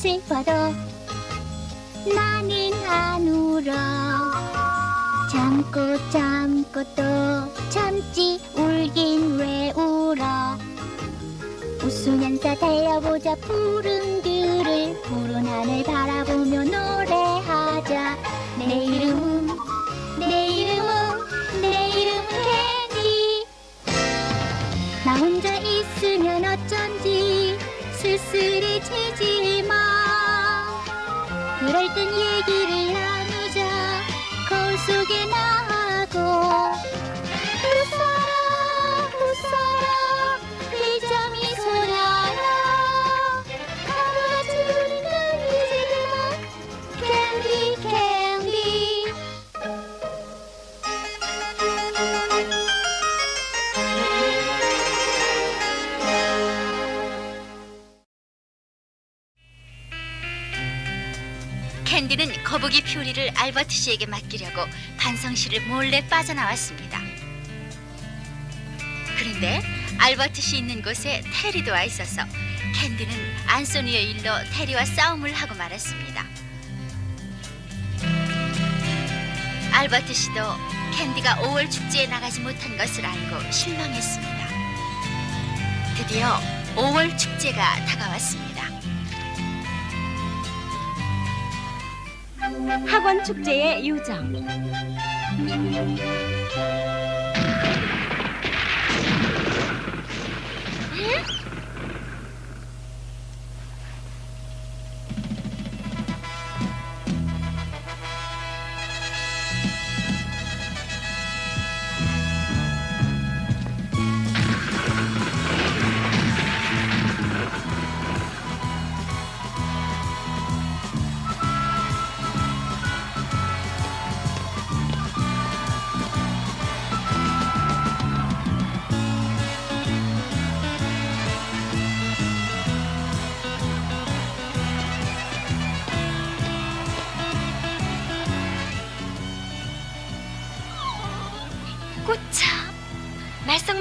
슬퍼도 나는 안 울어. 참고 참고 또 참지 울긴 왜 울어. 웃으면서 달려보자. 푸른 들을 푸른 하늘 바라보며 노래하자. 내 이름은 내 이름은 내 이름은 캔디 나 혼자 있으면 어쩐지 쓸쓸해지지. 마 그럴 땐 얘기를 나누자. 거울 속에 나 퓨리를 알버트 씨에게 맡기려고 반성실을 몰래 빠져나왔습니다. 그런데 알버트 씨 있는 곳에 테리도 와 있어서 캔디는 안소니의 일로 테리와 싸움을 하고 말았습니다. 알버트 씨도 캔디가 5월 축제에 나가지 못한 것을 알고 실망했습니다. 드디어 5월 축제가 다가왔습니다. 학원 축제의 요정. 꽃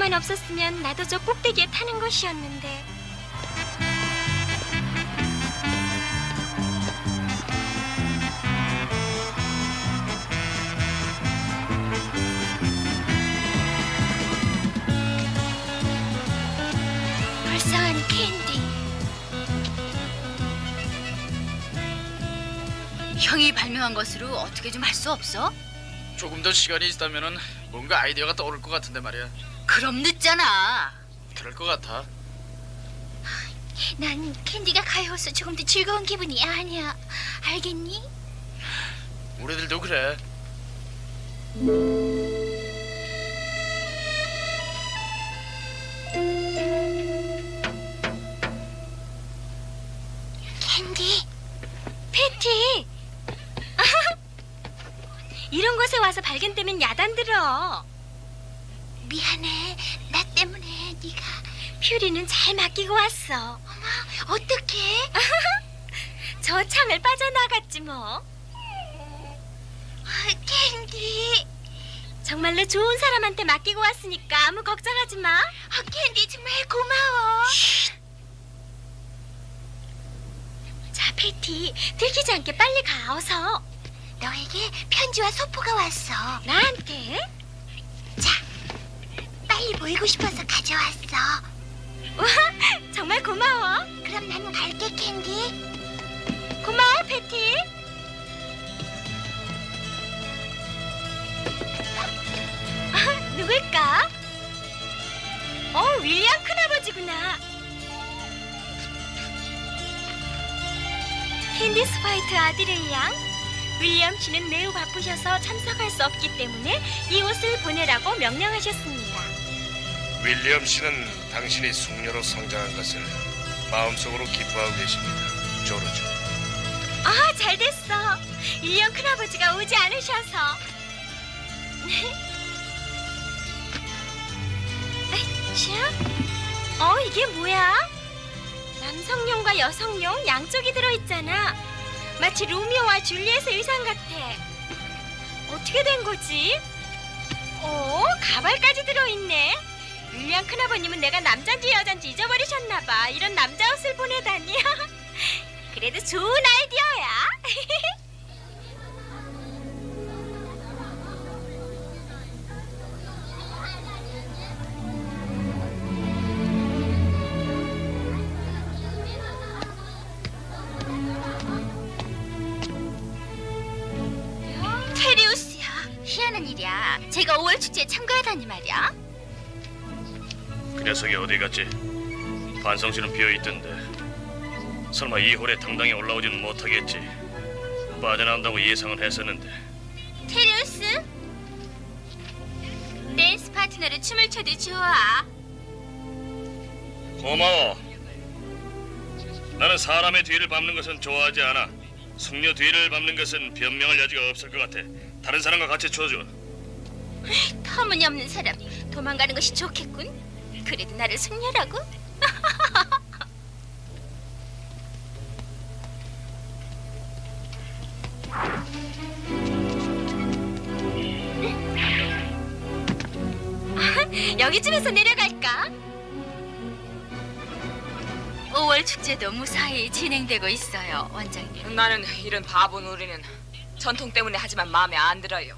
말썽만 없었으면 나도 저 꼭대기에 타는 것이었는데. 불쌍한 캔디. 형이 발명한 것으로 어떻게 좀 할 수 없어? 조금 더 시간이 있다면은 뭔가 아이디어가 떠오를 것 같은데 말이야. 그럼 늦잖아. 그럴 것 같아. 난 캔디가 가여워서 조금 더 즐거운 기분이 아니야 알겠니? 우리들도 그래. 캔디 패티. 이런 곳에 와서 발견되면 야단 들어. 미안해 나 때문에 네가 퓨리는 잘 맡기고 왔어. 어떡해? 저 창을 빠져나갔지 뭐. 아, 캔디 정말로 좋은 사람한테 맡기고 왔으니까 아무 걱정하지 마. 아, 캔디 정말 고마워 자, 패티, 들키지 않게 빨리 가, 어서. 너에게 편지와 소포가 왔어 나한테? 자 빨리 보이고 싶어서 가져왔어 우와, 정말 고마워. 그럼 나는 갈게 캔디 고마워, 패티. 아, 누굴까? 어, 윌리엄 큰아버지구나. 캔디스 화이트 아들의 양. 윌리엄 씨는 매우 바쁘셔서 참석할 수 없기 때문에 이 옷을 보내라고 명령하셨습니다. 윌리엄 씨는 당신이 숙녀로 성장한 것을 마음속으로 기뻐하고 계십니다. 조르죠. 아, 잘 됐어. 윌리엄 큰아버지가 오지 않으셔서. 자, 어, 이게 뭐야? 남성용과 여성용 양쪽이 들어있잖아. 마치 로미오와 줄리엣의 의상 같아. 어떻게 된 거지? 어, 가발까지 들어있네. 윌리엄 큰아버님은 내가 남잔지 여잔지 잊어버리셨나봐. 이런 남자 옷을 보내다니. 그래도 좋은 아이디어야. 테리우스야. 희한한 일이야. 제가 5월 축제에 참가하다니 말이야. 그 녀석이 어디 갔지? 반성실은 비어 있던데. 설마 이 홀에 당당히 올라오지는 못하겠지. 빠져나온다고 예상은 했었는데. 테리우스. 댄스 파트너로 춤을 춰도 좋아. 고마워. 나는 사람의 뒤를 밟는 것은 좋아하지 않아. 숙녀 뒤를 밟는 것은 변명할 여지가 없을 것 같아. 다른 사람과 같이 쳐줘. 터무니없는 사람. 도망가는 것이 좋겠군. 그래도 나를 숙녀라고? 여기쯤에서 내려갈까? 5월 축제도 무사히 진행되고 있어요, 원장님. 나는 이런 바보 놀이는 전통 때문에 하지만 마음에 안 들어요.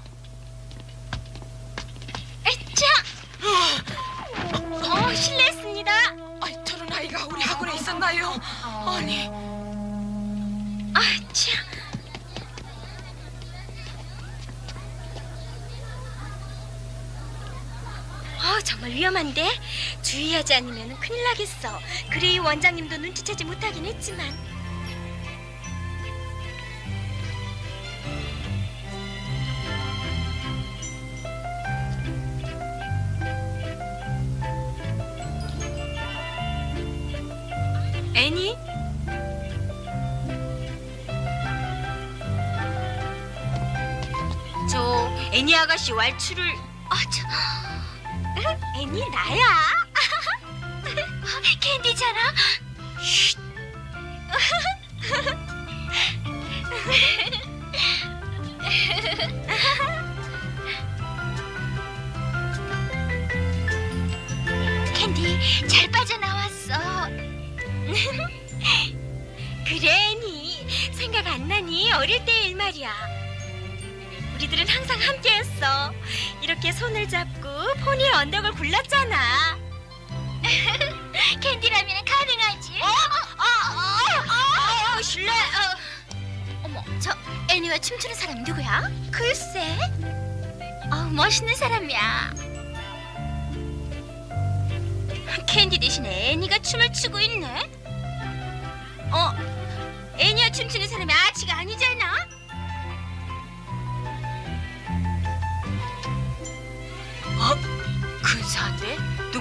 에짜! 어, 실례했습니다. 아이, 저런 아이가 우리 학원에 있었나요? 아니, 아, 참. 어, 정말 위험한데 주의하지 않으면 큰일 나겠어. 그레이 원장님도 눈치채지 못하긴 했지만 아가씨 왈츠를 아, 저, 애니 나야. 캔디잖아. 캔디 잘 빠져나왔어. 그래 애니 생각 안 나니 어릴 때일 말이야. 우리들은 항상 함께했어. 이렇게 손을 잡고 포니의 언덕을 굴렀잖아. 캔디라면 가능하지. 어? 어? 어? 실례. 어머, 저 애니와 춤추는 사람 누구야? 글쎄. 어, 멋있는 사람이야. 캔디 대신에 애니가 춤을 추고 있네. 어, 애니와 춤추는 사람이 아치가 아니잖아.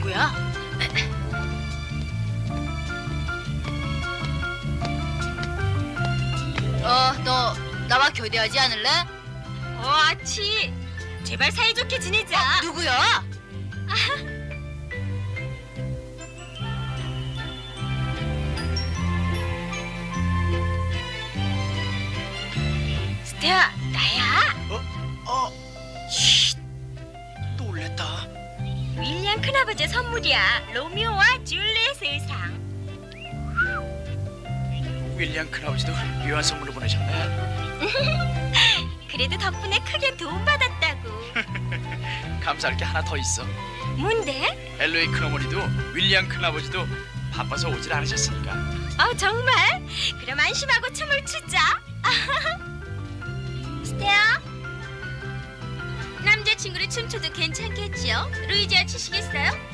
누구야? 어, 너 나와 교대하지 않을래? 어, 아치. 제발 사이좋게 지내자. 누구야? 스테아, 큰아버지 선물이야. 로미오와 줄리엣의 의상. 윌리엄 큰아버지도 묘한 선물을 보내셨네. 그래도 덕분에 크게 도움받았다고. 감사할 게 하나 더 있어. 뭔데? 엘로이 큰어머니도 윌리엄 큰아버지도 바빠서 오질 않으셨으니까. 어, 정말? 그럼 안심하고 춤을 추자. 스테아? 남자친구를 춤춰도 괜찮겠지요? 루이지아 추시겠어요?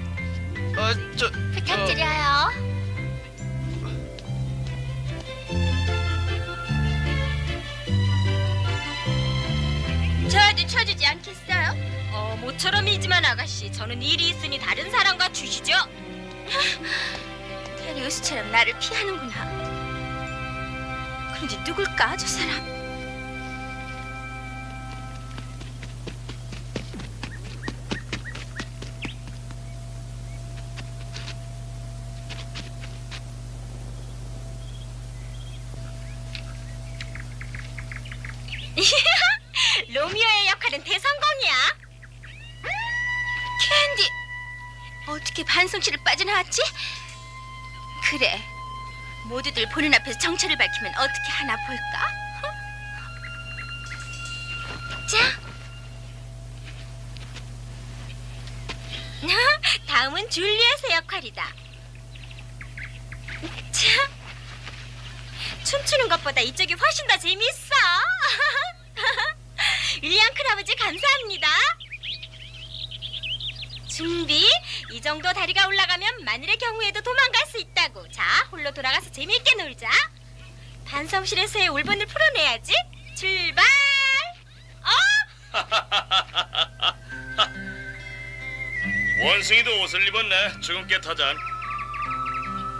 어, 저 부탁드려요. 저도 쳐주지 않겠어요? 어, 모처럼이지만 아가씨, 저는 일이 있으니 다른 사람과 주시죠. 테리우스처럼 나를 피하는구나. 그런데 누굴까, 저 사람? 나왔지? 그래, 모두들 보는 앞에서 정체를 밝히면 어떻게 하나 볼까? 자. 다음은 줄리엣의 역할이다. 자. 춤추는 것보다 이쪽이 훨씬 더 재밌어. 윌리엄 큰아버지 감사합니다. 준비. 이 정도 다리가 올라가면 마늘의 경우에도 도망갈 수 있다고. 자, 홀로 돌아가서 재미있게 놀자. 반성실에서의 울분을 풀어내야지. 출발. 어? 원숭이도 옷을 입었네. 죽은 깨 타잔.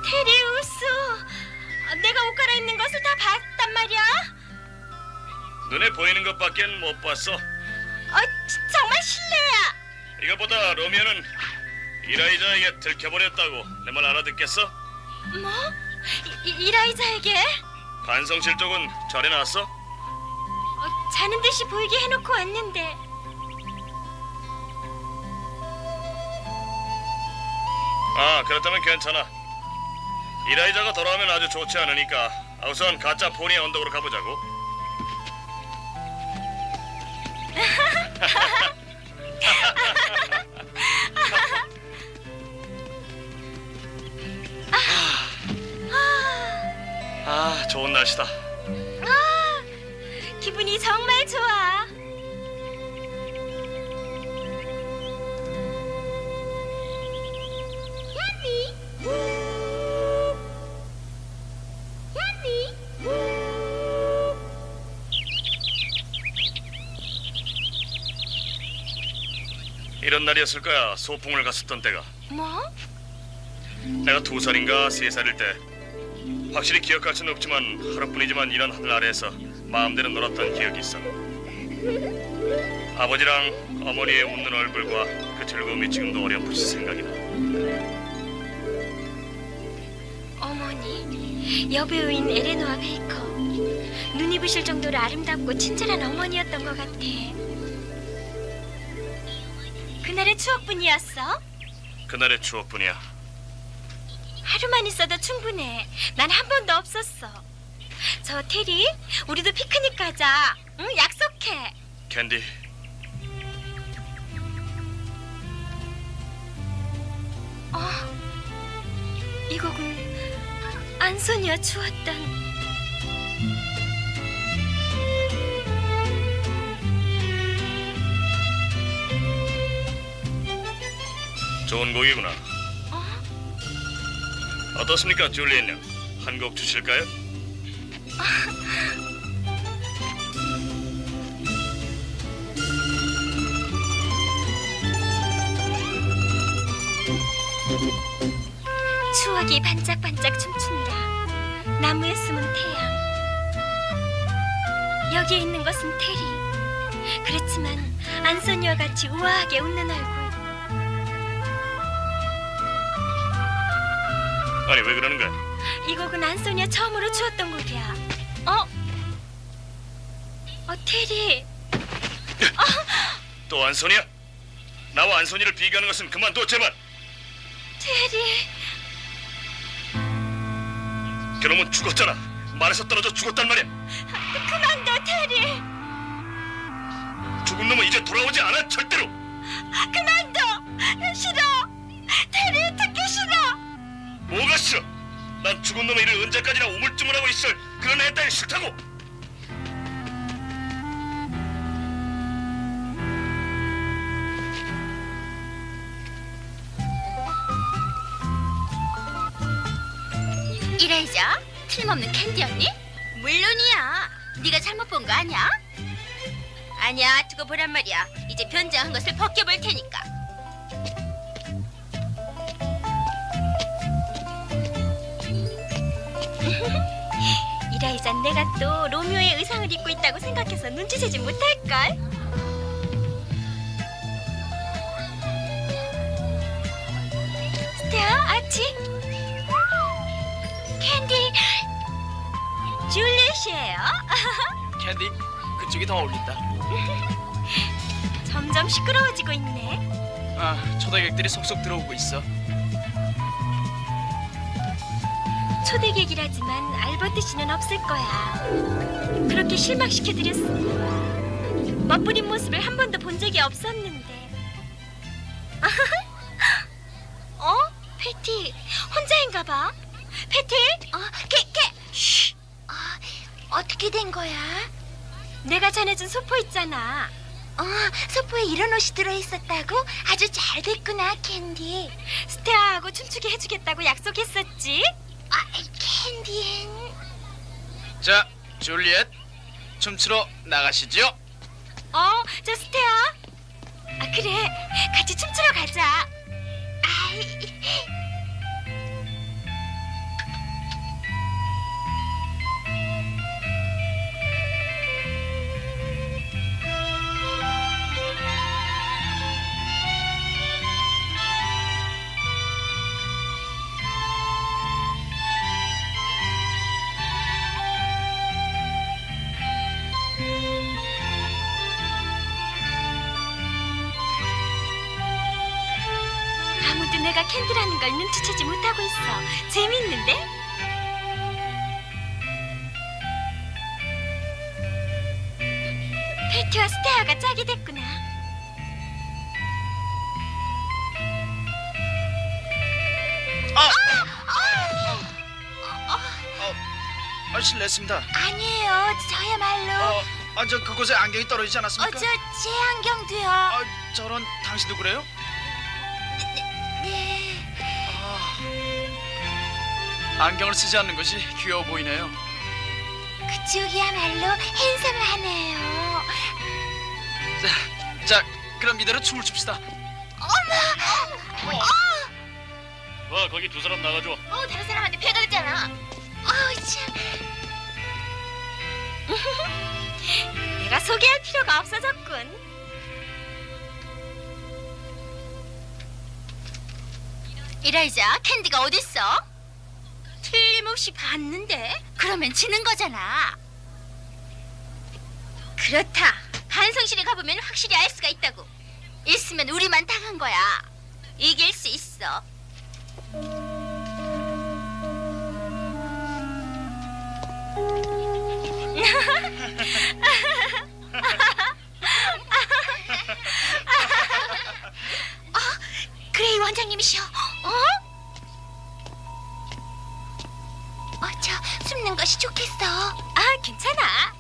테리우스. 어, 내가 옷 갈아입는 것을 다 봤단 말이야. 눈에 보이는 것밖엔 못 봤어. 어, 지- 정말 실례야. 이것보다 로미오는 이라이자에게 들켜버렸다고 내 말 알아듣겠어? 뭐? 이, 이- 이라이자에게 반성실 쪽은 잘해놨어? 어, 자는 듯이 보이게 해놓고 왔는데 아 그렇다면 괜찮아 이라이자가 돌아오면 아주 좋지 않으니까 우선 가짜 포니 언덕으로 가보자고 좋은 날씨다 기분이 정말 좋아. 이런 날이었을 거야 소풍을 갔었던 때가 뭐? 내가 두 살인가 세 살일 때 확실히 기억할 수는 없지만 하루뿐이지만 이런 하늘 아래에서 마음대로 놀았던 기억이 있어 아버지랑 어머니의 웃는 얼굴과 그 즐거움이 지금도 어렴풋이 생각이 나 어머니, 여배우인 에레노아 베이커. 눈이 부실 정도로 아름답고 친절한 어머니였던 것 같아. 그날의 추억뿐이었어? 그날의 추억뿐이야 하루만 있어도 충분해. 난 한 번도 없었어. 저 테리, 우리도 피크닉 가자. 응, 약속해. 캔디 어, 이 곡은 안소니와 주었던 좋은 곡이구나 어떻습니까 줄리엣 양한 곡 주실까요? 추억이 반짝반짝 춤춘다. 나무에 숨은 태양. 여기에 있는 것은 테리. 그렇지만 안소니와 같이 우아하게 웃는 얼굴. 아니 왜 그러는 거야 이 곡은 안소니와 처음으로 추었던 곡이야. 어? 어, 테리. 또 안소니야? 나와 안소니를 비교하는 것은 그만둬 제발 테리. 그놈은 죽었잖아 말에서 떨어져 죽었단 말이야 그만둬, 테리. 죽은 놈은 이제 돌아오지 않아 절대로 그만둬. 싫어. 테리 듣기 싫어. 뭐가 싫어 난 죽은 놈의 일을 언제까지나 우물쭈물하고 있을 그런 애 따위 싫다고 이라이자, 틀림없는 캔디였니? 물론이야. 네가 잘못 본 거 아니야? 아니야, 두고 보란 말이야. 이제 변장한 것을 벗겨볼 테니까. 이라이잔 내가 또 로미오의 의상을 입고 있다고 생각해서 눈치채지 못할걸? 스테아, 아치 캔디 줄리엣이에요 캔디 그쪽이 더 어울린다. 점점 시끄러워지고 있네 아 초대객들이 속속 들어오고 있어. 초대객이라지만 알버트 씨는 없을 거야. 그렇게 실망시켜드렸으니 멋부린 모습을 한 번도 본 적이 없었는데. 어? 패티, 혼자인가 봐. 패티? 어, 걔, 걔. 쉬. 어, 어떻게 된 거야? 내가 전해준 소포 있잖아. 어, 소포에 이런 옷이 들어있었다고? 아주 잘 됐구나, 캔디. 스테아하고 춤추게 해주겠다고 약속했었지. 아, 캔디엔. 자, 줄리엣, 춤추러 나가시죠. 어, 저 스테아. 아, 그래. 같이 춤추러 가자. 아이, 못하고 있어. 재밌는데? 페티와 스테아가 짝이 됐구나. 아, 실례했습니다. 아니에요. 저야말로. 어, 아, 저 그곳에 안경이 떨어지지 어, 않았습니까? 저, 제 안경도요. 아, 저런 당신도 그래요? 안경을 쓰지 않는 것이 귀여워 보이네요. 그쪽이야말로 핸섬하네요. 자, 자, 그럼 이대로 춤을 춥시다. 와 거기 두 사람 나가줘. 어, 다른 사람한테 배가 됐잖아. 어우, 참. 내가 소개할 필요가 없어졌군. 이라이자, 캔디가 어딨어? 틀림없이 봤는데? 그러면 지는 거잖아. 그렇다. 반성실에 가보면 확실히 알 수가 있다고. 있으면 우리만 당한 거야. 이길 수 있어. 그레이 원장님이시여. 어? 어, 숨는 것이 좋겠어. 아, 괜찮아.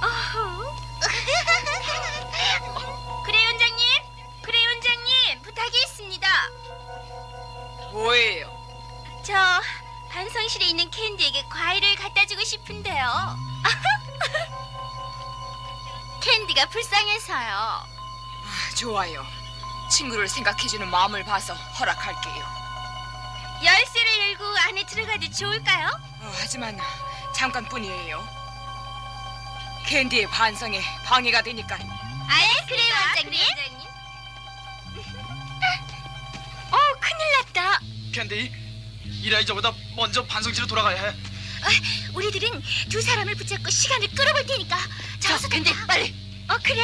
어후. 그래 원장님, 그래 원장님 부탁이 있습니다. 뭐예요? 저 반성실에 있는 캔디에게 과일을 갖다 주고 싶은데요. 캔디가 불쌍해서요. 아, 좋아요. 친구를 생각해주는 마음을 봐서 허락할게요. 열쇠를 열고 안에 들어가도 좋을까요? 어, 하지만 잠깐뿐이에요. 캔디의 반성에 방해가 되니까 아, 그래요, 원장님. 어, 큰일 났다. 캔디, 이라이저보다 먼저 반성실로 돌아가야 해. 우리들은 두 사람을 붙잡고 시간을 끌어볼 테니까. 저, 어서 캔디, 가자. 빨리. 어, 그래.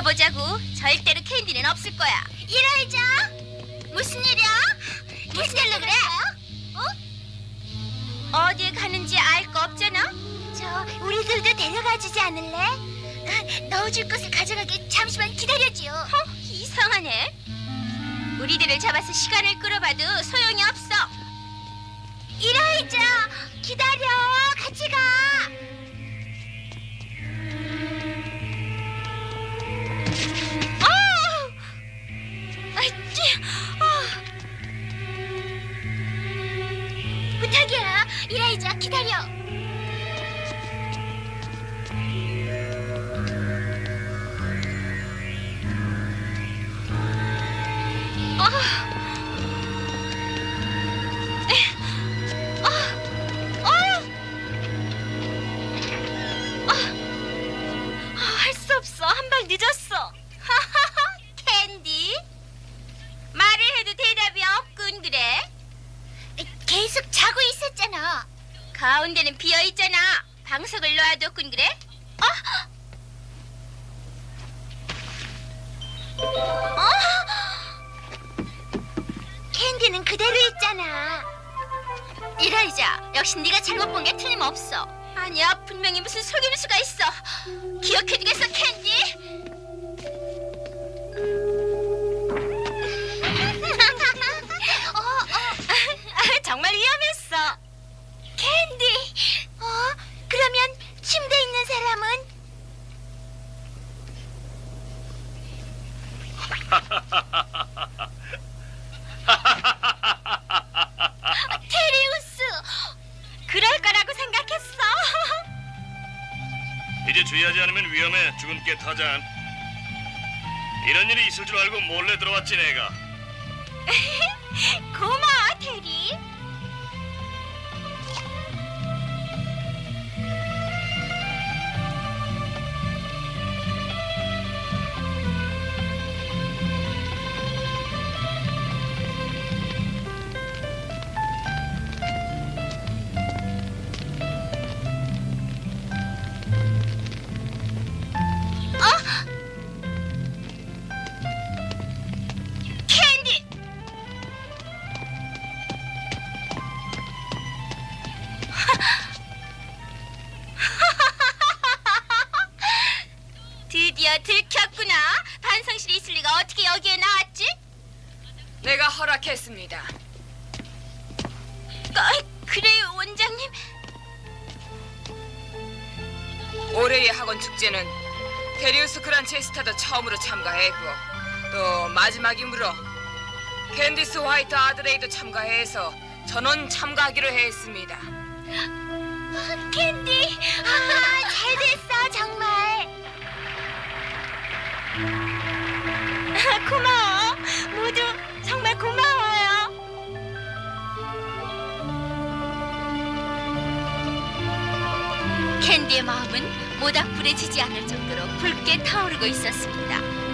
가보자고. 절대로 캔디는 없을 거야. 이라이자. 무슨 일이야? 무슨 일로 그래? 어? 어디에 가는지 알 거 없잖아. 저, 우리들도 데려가 주지 않을래? 아, 넣어줄 것을 가져가게 잠시만 기다려줘. 어, 이상하네. 우리들을 잡아서 시간을 끌어봐도 소용이 없어. 이라이자, 기다려. 같이 가. 방석을 놔뒀군 그래? 캔디는 그대로 있잖아. 이라이자, 역시 네가 잘못 본 게 틀림없어. 아니야, 분명히 무슨 속임수가 있어. 기억해두겠어, 캔디. 사람은? 테리우스. 그럴 거라고 생각했어. 이제 주의하지 않으면 위험해 죽은 깨 타잔. 이런 일이 있을 줄 알고 몰래 들어왔지 내가. 고마워, 드디어 들켰구나. 반성실에 있을 리가 어떻게 여기에 나왔지? 내가 허락했습니다. 아, 그래요, 원장님. 올해의 학원 축제는 데리우스 그란체스타도 처음으로 참가했고 또 마지막이므로 캔디스 화이트 아드레이도 참가해서 전원 참가하기로 했습니다. 캔디. 아, 잘 됐어, 정말. 고마워. 모두 정말 고마워요. 캔디의 마음은 모닥불에 지지 않을 정도로 붉게 타오르고 있었습니다.